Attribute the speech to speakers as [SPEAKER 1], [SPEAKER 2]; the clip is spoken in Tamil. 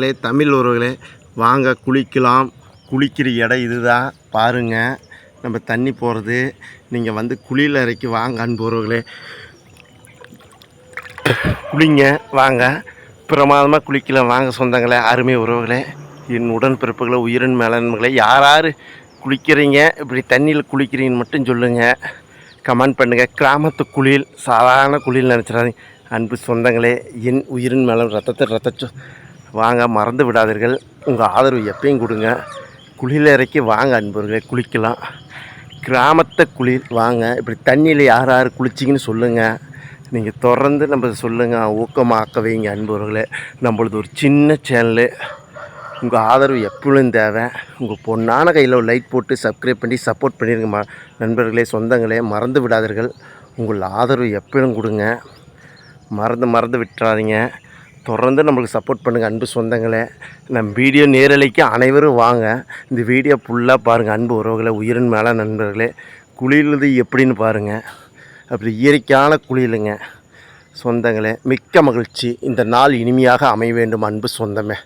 [SPEAKER 1] மக்களே தமிழ் உறவுகளே வாங்க குளிக்கலாம். குளிக்கிற இடம் இதுதான். பாருங்கள் நம்ம தண்ணி போகிறது நீங்கள் வந்து குளியல் அறைக்கு வாங்க அன்பு உறவுகளே. குளிங்க வாங்க. பிரமாதமாக குளிக்கலாம். வாங்க சொந்தங்களே அருமை உறவுகளே. என் உடன்பிறப்புகளை உயிரின் மேலன்மைகளை யார் யார் குளிக்கிறீங்க? இப்படி தண்ணியில் குளிக்கிறீங்கன்னு மட்டும் சொல்லுங்கள் கமெண்ட் பண்ணுங்கள் கிராமத்து குளியல் சாதாரண குளியல் நினச்சிடாதீங்க. அன்பு சொந்தங்களே என் உயிரின் மேலம் ரத்தத்தை ரத்த வாங்க மறந்து விடாதீர்கள். உங்கள் ஆதரவு எப்பயும் கொடுங்க. குளியலறைக்கு வாங்க அன்பர்களே குளிக்கலாம். கிராமத்தை குளிர் வாங்க. இப்படி தண்ணியில் யார் யார் குளிச்சிங்கன்னு சொல்லுங்கள் நீங்கள் தொடர்ந்து நம்ம சொல்லுங்கள் ஊக்கமாக்க வைங்க அன்பர்களே. நம்மளது ஒரு சின்ன சேனலு. உங்கள் ஆதரவு எப்பொழுதும் தேவை. உங்கள் பொண்ணான கையில் ஒரு லைட் போட்டு சப்ஸ்கிரைப் பண்ணி சப்போர்ட் பண்ணிடுங்க ம நண்பர்களே சொந்தங்களே. மறந்து விடாதீர்கள். உங்கள் ஆதரவு எப்பொழுதும் கொடுங்க. மறந்து மறந்து விட்டுறாதீங்க. தொடர்ந்து நம்மளுக்கு சப்போர்ட் பண்ணுங்கள் அன்பு சொந்தங்களே. நம் வீடியோ நேரலைக்கு அனைவரும் வாங்க. இந்த வீடியோ ஃபுல்லாக பாருங்கள் அன்பு உறவுகளை உயிரின் மேலே நண்பர்களே. குளியலுது எப்படின்னு பாருங்கள் அப்படி இயற்கையான குளியலுங்க. சொந்தங்களே மிக்க மகிழ்ச்சி. இந்த நாள் இனிமையாக அமைய வேண்டும் அன்பு சொந்தமே.